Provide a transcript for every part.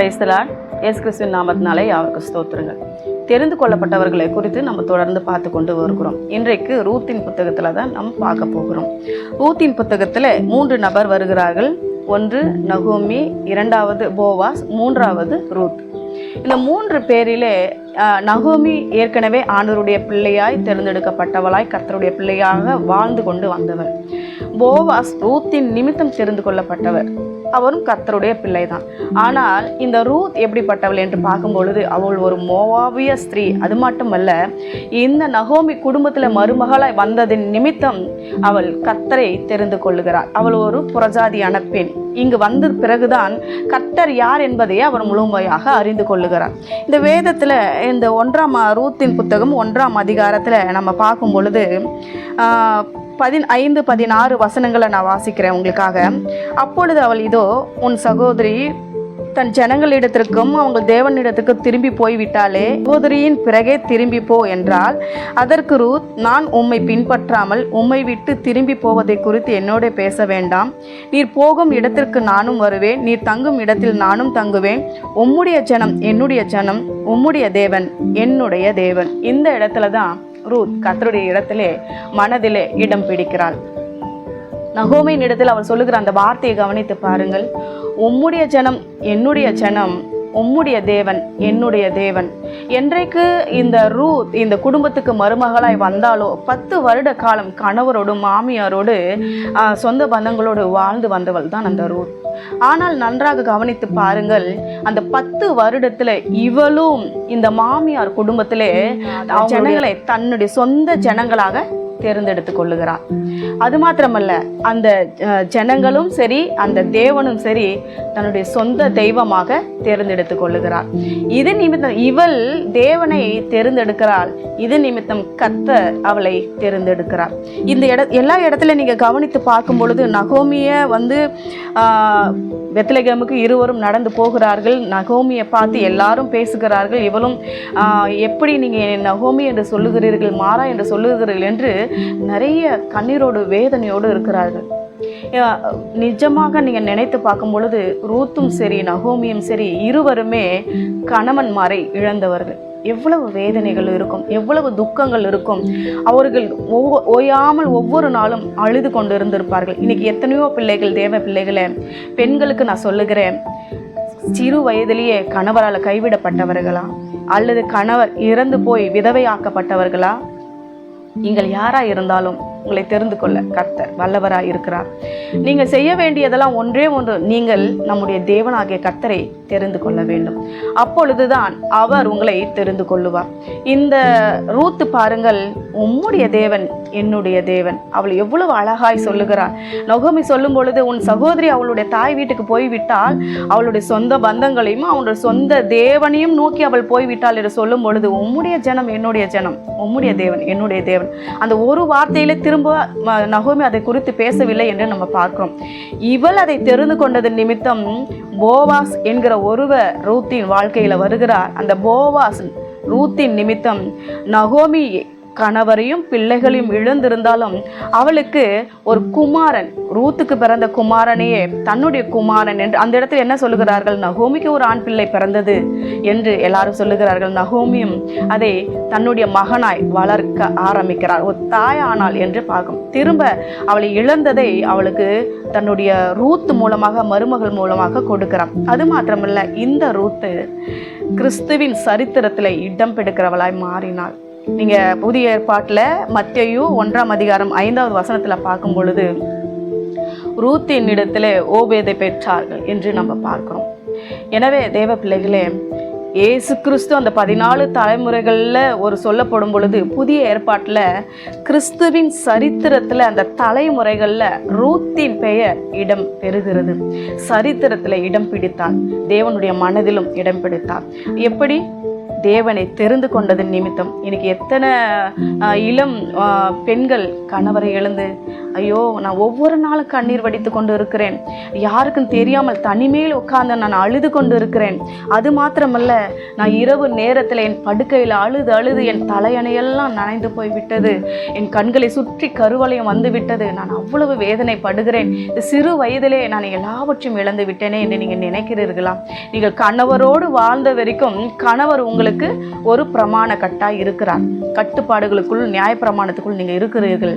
பிரைஸ்தலான் S கிறிஸ்துவின் நாமத்தினாலே அவருக்கு ஸ்தோத்திரங்கள். தெரிந்து கொள்ளப்பட்டவர்களை குறித்து நம்ம தொடர்ந்து பார்த்து கொண்டு வருகிறோம். இன்றைக்கு ரூத்தின் புத்தகத்தில் தான் நம்ம பார்க்க போகிறோம். ரூத்தின் புத்தகத்தில் மூன்று நபர் வருகிறார்கள். ஒன்று நகோமி இரண்டாவது போவாஸ் மூன்றாவது ரூத். இந்த மூன்று பேரிலே நகோமி ஏற்கனவே ஆண்டவருடைய பிள்ளையாய் தேர்ந்தெடுக்கப்பட்டவளாய் கர்த்தருடைய பிள்ளையாக வாழ்ந்து கொண்டு வந்தவர். போவாஸ் ரூத்தின் நிமித்தம் தெரிந்து கொள்ளப்பட்டவர். அவரும் கர்த்தருடைய பிள்ளைதான். ஆனால் இந்த ரூத் எப்படிப்பட்டவள் என்று பார்க்கும் பொழுது அவள் ஒரு மோவாவிய ஸ்திரீ. அது மட்டுமல்ல இந்த நகோமி குடும்பத்தில் மருமகளாய் வந்ததின் நிமித்தம் அவள் கத்தரை தெரிந்து கொள்ளுகிறாள். அவள் ஒரு புறஜாதியான பெண். இங்கு வந்த பிறகுதான் கத்தர் யார் என்பதையே அவர் முழுமையாக அறிந்து கொள்ளுகிறார். இந்த வேதத்தில் இந்த ஒன்றாம் ரூத்தின் புத்தகம் ஒன்றாம் அதிகாரத்தில் நம்ம பார்க்கும் பொழுது பதின் ஐந்து பதினாறு வசனங்களை நான் வாசிக்கிறேன் உங்களுக்காக. அப்பொழுது அவள் இதோ உன் சகோதரி தன் ஜனங்களிடத்திற்கும் அவங்க தேவனிடத்துக்கு திரும்பி போய்விட்டாலே சகோதரியின் பிறகே திரும்பி போ என்றால் அதற்கு ரூத் நான் உம்மை பின்பற்றாமல் உம்மை விட்டு திரும்பி போவதை குறித்து என்னோட பேச வேண்டாம். நீர் போகும் இடத்திற்கு நானும் வருவேன் நீர் தங்கும் இடத்தில் நானும் தங்குவேன். உம்முடைய ஜனம் என்னுடைய ஜனம் உம்முடைய தேவன் என்னுடைய தேவன். இந்த இடத்துல தான் ரூத் கத்தருடைய இடத்திலே மனதிலே இடம் பிடிக்கிறாள் நகோமையின் இடத்தில் அவள் சொல்லுகிற அந்த வார்த்தையை கவனித்து பாருங்கள். உம்முடைய ஜனம் என்னுடைய ஜனம் உம்முடைய தேவன் என்னுடைய தேவன். என்றைக்கு இந்த ரூத் இந்த குடும்பத்துக்கு மருமகளாய் வந்தாலோ பத்து வருட காலம் கணவரோடு மாமியாரோடு சொந்த பந்தங்களோடு வாழ்ந்து வந்தவள் தான் அந்த ரூத். ஆனால் நன்றாக கவனித்து பாருங்கள் அந்த பத்து வருடத்துல இவளும் இந்த மாமியார் குடும்பத்திலே ஜனங்களை தன்னுடைய சொந்த ஜனங்களாக தேர்ந்தெடுத்து கொள்ளுகிறார். அது மாத்திரமல்ல அந்த ஜனங்களும் சரி அந்த தேவனும் சரி தன்னுடைய சொந்த தெய்வமாக தேர்ந்தெடுத்து கொள்ளுகிறார். இது நிமித்தம் இவள் தேவனை தேர்ந்தெடுக்கிறாள். இது நிமித்தம் கத்த அவளை தேர்ந்தெடுக்கிறார். இந்த இட எல்லா இடத்துல நீங்க கவனித்து பார்க்கும் பொழுது நகோமிய வந்து ஆஹ், இருவரும் நடந்து போகிறார்கள். நகோமியை பார்த்து எல்லாரும் பேசுகிறார்கள். இவளும் எப்படி நீங்கள் நகோமி என்று சொல்லுகிறீர்கள் மாறா என்று சொல்லுகிறீர்கள் என்று நிறைய கண்ணீரோடு வேதனையோடு இருக்கிறார்கள். நிஜமாக நீங்கள் நினைத்து பார்க்கும் பொழுது ரூத்தும் சரி நகோமியும் சரி இருவருமே கணவன்மாரை இழந்தவர்கள். எவ்வளவு வேதனைகள் இருக்கும் எவ்வளவு துக்கங்கள் இருக்கும். அவர்கள் ஒவ்வொ- ஓயாமல் ஒவ்வொரு நாளும் அழுது கொண்டு இருந்திருப்பார்கள் இன்றைக்கி எத்தனையோ பிள்ளைகள் தேவ பிள்ளைகளை பெண்களுக்கு நான் சொல்லுகிறேன் சிறு வயதிலேயே கணவரால் கைவிடப்பட்டவர்களா? அல்லது கணவர் இறந்து போய் விதவையாக்கப்பட்டவர்களா? நீங்கள் யாராக இருந்தாலும் உங்களை தெரிந்து கொள்ள கர்த்தர் வல்லவராக இருக்கிறார். நீங்கள் செய்ய வேண்டியதெல்லாம் ஒன்றே ஒன்று நீங்கள் நம்முடைய தேவனாகிய கர்த்தரை தெரிந்து கொள்ள வேண்டும். அப்பொழுதுதான் அவர் உங்களை தெரிந்து கொள்ளுவார் இந்த ரூத்து பாருங்கள் உம்முடைய தேவன் என்னுடைய தேவன். அவள் எவ்வளவு அழகாய் சொல்லுகிறார் நொகமி சொல்லும் பொழுது உன் சகோதரி அவளுடைய தாய் வீட்டுக்கு போய்விட்டால் அவளுடைய சொந்த பந்தங்களையும் அவளுடைய சொந்த தேவனையும் நோக்கி அவள் போய்விட்டாள் என்று சொல்லும் பொழுது உம்முடைய ஜனம் என்னுடைய ஜனம் உம்முடைய தேவன் என்னுடைய தேவன். அந்த ஒரு வார்த்தையிலே திரும்ப நகோமி அதை குறித்து பேசவில்லை என்று நம்ம பார்க்கிறோம். இவள் அதை தெரிந்து கொண்டதன் நிமித்தம் போவாஸ் என்கிற ஒருவர் ரூத்தின் வாழ்க்கையில் வருகிறார். அந்த போவாஸ் ரூத்தின் நிமித்தம் நகோமி கணவரையும் பிள்ளைகளையும் இழந்திருந்தாலும் அவளுக்கு ஒரு குமாரன் ரூத்துக்கு பிறந்த குமாரனையே தன்னுடைய குமாரன் என்று அந்த இடத்துல என்ன சொல்லுகிறார்கள்? நகோமிக்கு ஒரு ஆண் பிள்ளை பிறந்தது என்று எல்லாரும் சொல்லுகிறார்கள். நகோமியும் அதை தன்னுடைய மகனாய் வளர்க்க ஆரம்பிக்கிறார். ஒரு தாயானாள் என்று பார்க்கும். திரும்ப அவளை இழந்ததை அவளுக்கு தன்னுடைய ரூத் மூலமாக மருமகள் மூலமாக கொடுக்கிறான் அது மாத்திரமல்ல இந்த ரூத்து கிறிஸ்துவின் சரித்திரத்தில் இடம் பிடிக்கிறவளாய் மாறினாள். நீங்கள் புதிய ஏற்பாட்டில் மத்தியும் ஒன்றாம் அதிகாரம் ஐந்தாவது வசனத்தில் பார்க்கும் பொழுது ரூத்தின் இடத்துல ஓபேதை பெற்றார்கள் என்று நம்ம பார்க்குறோம். எனவே தேவ பிள்ளைகளே இயேசு கிறிஸ்து அந்த பதினாலு தலைமுறைகளில் ஒரு சொல்லப்படும் பொழுது புதிய ஏற்பாட்டில் கிறிஸ்துவின் சரித்திரத்தில் அந்த தலைமுறைகளில் ரூத்தின் பெயர் இடம் பெறுகிறது. சரித்திரத்தில் இடம் பிடித்தார் தேவனுடைய மனதிலும் இடம் பிடித்தார் எப்படி? தேவனை தெரிந்து கொண்டதன் நிமித்தம் இன்னைக்கு எத்தனை இளம் பெண்கள் கணவரை எழுந்து ஐயோ நான் ஒவ்வொரு நாளும் கண்ணீர் வடித்து கொண்டு இருக்கிறேன் யாருக்கும் தெரியாமல் தனிமையில் உட்கார்ந்து நான் அழுது கொண்டு இருக்கிறேன் அது மாத்திரமல்ல நான் இரவு நேரத்தில் என் படுக்கையில் அழுது அழுது என் தலையணையெல்லாம் நனைந்து போய் விட்டது என் கண்களை சுற்றி கருவளையம் வந்து விட்டது நான் அவ்வளவு வேதனைப்படுகிறேன். இந்த சிறு வயதிலே நான் எல்லாவற்றையும் இழந்து விட்டேனே என்று நீங்கள் நினைக்கிறீர்களா? நீங்கள் கணவரோடு வாழ்ந்த வரைக்கும் கணவர் உங்கள் உங்களுக்கு ஒரு பிரமாண கட்டாய் இருக்கிறார் கட்டுப்பாடுகளுக்குள் நியாயப்பிரமாணத்துக்குள் நீங்கள் இருக்கிறீர்கள்.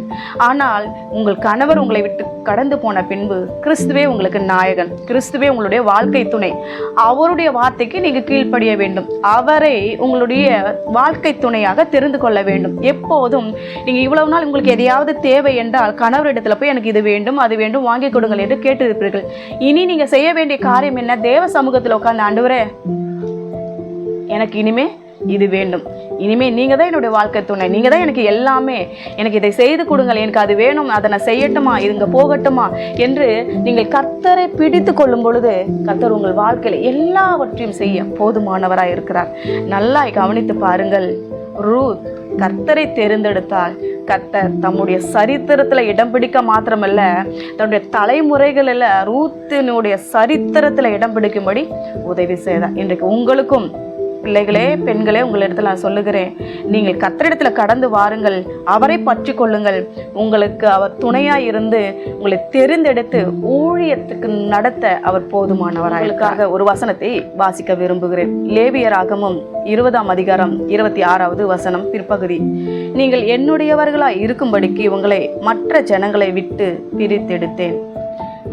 ஆனால் உங்கள் கணவர் உங்களை விட்டு கடந்து போன பின்பு கிறிஸ்துவே உங்களுக்கு நாயகன். கிறிஸ்துவே உங்களுடைய வாழ்க்கை துணை. அவருடைய வார்த்தைக்கு நீங்கள் கீழ்ப்படிய வேண்டும். அவரை உங்களுடைய வாழ்க்கை துணையாக தெரிந்து கொள்ள வேண்டும். எப்போதும் நீங்கள் இவ்வளவு நாள் உங்களுக்கு எதையாவது தேவை என்றால் கணவரிடத்தில் போய் எனக்கு இது வேண்டும் அது வேண்டும் வாங்கி கொடுங்கள் என்று கேட்டிருப்பீர்கள். இனி நீங்கள் செய்ய வேண்டிய காரியம் என்ன? தேவ சமூகத்தில் உட்கார்ந்து ஆண்டு எனக்கு இனிமே இது வேண்டும். இனிமே நீங்கள் தான் என்னுடைய வாழ்க்கை துணை. நீங்கள் தான் எனக்கு எல்லாமே. எனக்கு இதை செய்து கொடுங்கள். எனக்கு அது வேணும். அதை நான் செய்யட்டுமா? இதுங்க போகட்டுமா? என்று நீங்கள் கர்த்தரை பிடித்து கொள்ளும் பொழுது கர்த்தர் உங்கள் வாழ்க்கையில் எல்லாவற்றையும் செய்ய போதுமானவராக இருக்கிறார். நல்லா கவனித்து பாருங்கள். ரூத் கர்த்தரை தேர்ந்தெடுத்தால் கர்த்தர் தம்முடைய சரித்திரத்தில் இடம் பிடிக்க மாத்திரமல்ல தன்னுடைய தலைமுறைகளில் ரூத்தினுடைய சரித்திரத்தில் இடம் பிடிக்கும்படி உதவி செய்தார். இன்றைக்கு உங்களுக்கும் பிள்ளைகளே பெண்களே உங்களிடத்தில் நான் சொல்லுகிறேன். நீங்கள் கத்தரிடத்துல கடந்து வாருங்கள். அவரை பற்றி கொள்ளுங்கள். உங்களுக்கு அவர் துணையாக இருந்து உங்களை தெரிந்தெடுத்து ஊழியத்துக்கு நடத்த அவர் போதுமானவர்களுக்காக ஒரு வசனத்தை வாசிக்க விரும்புகிறேன். லேவியராகமும் இருபதாம் அதிகாரம் இருபத்தி ஆறாவது வசனம் பிற்பகுதி. நீங்கள் என்னுடையவர்களாய் இருக்கும்படிக்கு உங்களை மற்ற ஜனங்களை விட்டு பிரித்தெடுத்தேன்.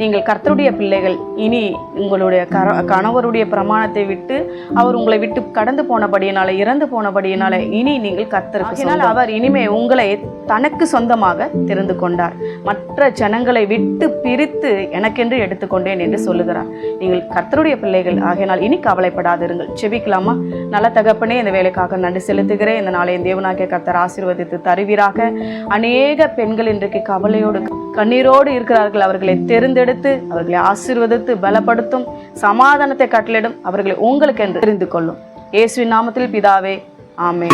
நீங்கள் கர்த்தருடைய பிள்ளைகள். இனி உங்களுடைய கர கணவருடைய பிரமாணத்தை விட்டு அவர் உங்களை விட்டு கடந்து போனபடியினால இறந்து போனபடியினால இனி நீங்கள் கர்த்தருக்கு அவர் இனிமே உங்களை தனக்கு சொந்தமாக தெரிந்து கொண்டார். மற்ற ஜனங்களை விட்டு பிரித்து எனக்கென்று எடுத்துக்கொண்டேன் என்று சொல்லுகிறார். நீங்கள் கர்த்தருடைய பிள்ளைகள். ஆகையினால் இனி கவலைப்படாதிருங்கள். செபிக்கலாமா? நல்ல தகப்பனே இந்த வேலைக்காக நன்றி செலுத்துகிறேன். இந்த நாளை என் தேவனாகிய கர்த்தர் ஆசீர்வதித்து தருவீராக. அநேக பெண்கள் இன்றைக்கு கவலையோடு கண்ணீரோடு இருக்கிறார்கள். அவர்களை எடுத்து அவர்களை ஆசீர்வதித்து பலப்படுத்தும் சமாதானத்தை கட்டளிடும் அவர்களை உங்களுக்கு என்று தெரிந்து கொள்ளும். இயேசுவின் நாமத்தில் பிதாவே ஆமே